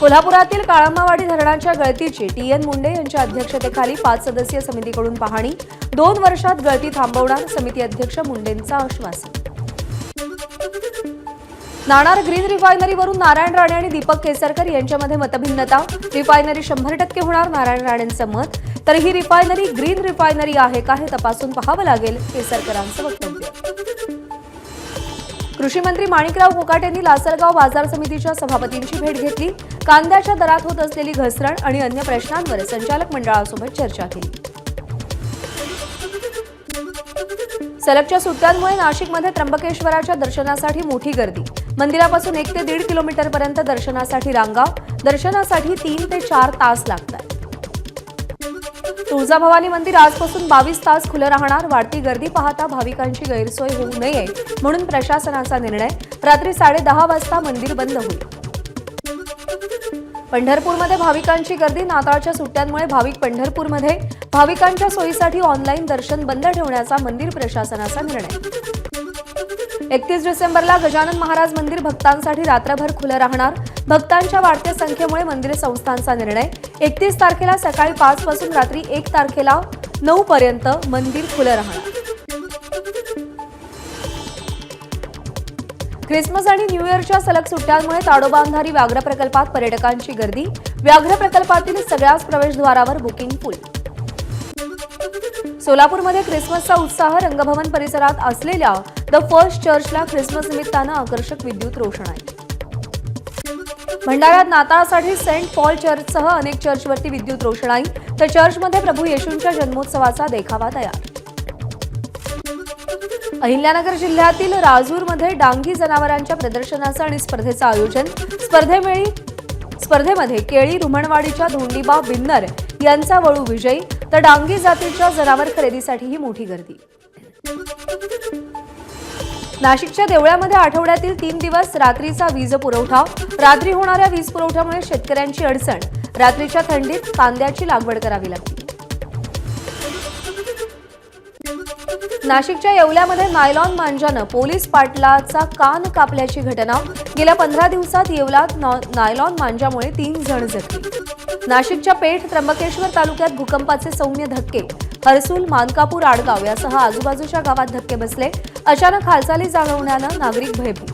कोल्हापुरातील काळंबावाडी धरणाच्या गळतीची टी एन मुंडे यांच्या अध्यक्षतेखाली पाच सदस्यीय समितीकडून पाहणी. दोन वर्षात गळती थांबवणार समिती अध्यक्ष मुंडेंचा आश्वासन नाणार ग्रीन रिफायनरीवरून नारायण राणे आणि दीपक केसरकर यांच्यामध्ये मतभिन्नता. रिफायनरी शंभर टक्के होणार नारायण राणेंचं मत. तर ही रिफायनरी ग्रीन रिफायनरी आहे का हे तपासून पाहावं लागेल केसरकरांचं वक्तव्य. कृषी मंत्री माणिकराव कोकाट यांनी लासलगाव बाजार समितीच्या सभापतींची भेट घेतली. कांद्याच्या दरात होत असलेली घसरण आणि अन्य प्रश्नांवर संचालक मंडळासोबत चर्चा केली. सलगच्या सुट्ट्यांमुळे नाशिकमध्ये त्र्यंबकेश्वराच्या दर्शनासाठी मोठी गर्दी. मंदिरापासून एक ते दीड किलोमीटरपर्यंत दर्शनासाठी रांगा दर्शनासाठी तीन ते चार तास लागतात. तुळजाभवानी मंदिर आजपासून बावीस तास खुलं राहणार. वाढती गर्दी पाहता भाविकांची गैरसोय होऊ नये म्हणून प्रशासनाचा निर्णय. रात्री साडेदहा वाजता मंदिर बंद होईल. पंढरपूरमध्ये भाविकांची गर्दी. नाताळच्या सुट्ट्यांमुळे भाविक पंढरपूरमध्ये. भाविकांच्या सोयीसाठी ऑनलाईन दर्शन बंद ठेवण्याचा मंदिर प्रशासनाचा निर्णय. एकतीस डिसेंबरला गजानन महाराज मंदिर भक्तांसाठी रात्रभर खुलं राहणार. भक्तांच्या वाढत्या संख्येमुळे मंदिर संस्थांचा निर्णय. एकतीस तारखेला सकाळी पाच पासून रात्री एक तारखेला नऊ पर्यंत मंदिर खुलं राहणार. ख्रिसमस आणि न्यू इयरच्या सलग सुट्ट्यांमुळे ताडोबांधारी व्याघ्र प्रकल्पात पर्यटकांची गर्दी. व्याघ्र प्रकल्पातील सगळ्याच प्रवेशद्वारावर बुकिंग फुल. सोलापूरमध्ये ख्रिसमसचा उत्साह रंगभवन परिसरात असलेल्या द फर्स्ट चर्चला ख्रिसमस निमित्तानं आकर्षक विद्युत रोषणाई. भंडाऱ्यात नाताळासाठी सेंट पॉल चर्चसह अनेक चर्चवरती विद्युत रोषणाई. तर चर्चमध्ये प्रभू येशूंच्या जन्मोत्सवाचा देखावा तयार. अहिल्यानगर जिल्ह्यातील राजूरमध्ये डांगी जनावरांच्या प्रदर्शनाचं आणि स्पर्धेचं आयोजन. स्पर्धेवेळी स्पर्धेमध्ये केळी रुमणवाडीच्या धोंडीबा बिन्नर यांचा वळू विजयी. तर डांगी जातीच्या जनावर खरेदीसाठीही मोठी गर्दी. नाशिकच्या देवळ्यामध्ये आठवड्यातील तीन दिवस रात्रीचा वीज पुरवठा. रात्री होणाऱ्या वीज पुरवठ्यामुळे शेतकऱ्यांची अडचण. रात्रीच्या थंडीत कांद्याची लागवड करावी लागली. नाशिकच्या येवल्यामध्ये नायलॉन मांजानं पोलीस पाटलाचा कान कापल्याची घटना. गेल्या पंधरा दिवसात येवलात नायलॉन मांजामुळे तीन जण जखमी. नाशिकच्या पेठ त्र्यंबकेश्वर तालुक्यात भूकंपाचे सौम्य धक्के. हरसूल मानकापूर आडगाव यासह आजूबाजूच्या गावात धक्के बसले. अचानक हालचाली जाणवण्यानं नागरिक भयभीत.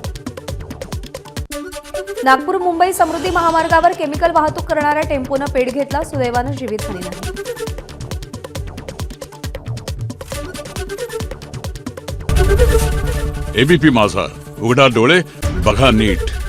नागपूर मुंबई समृद्धी महामार्गावर केमिकल वाहतूक करणाऱ्या टेम्पोनं पेट घेतला सुदैवानं जीवितहानी नाही. एबीपी माझा. उघडा डोळे बघा नीट.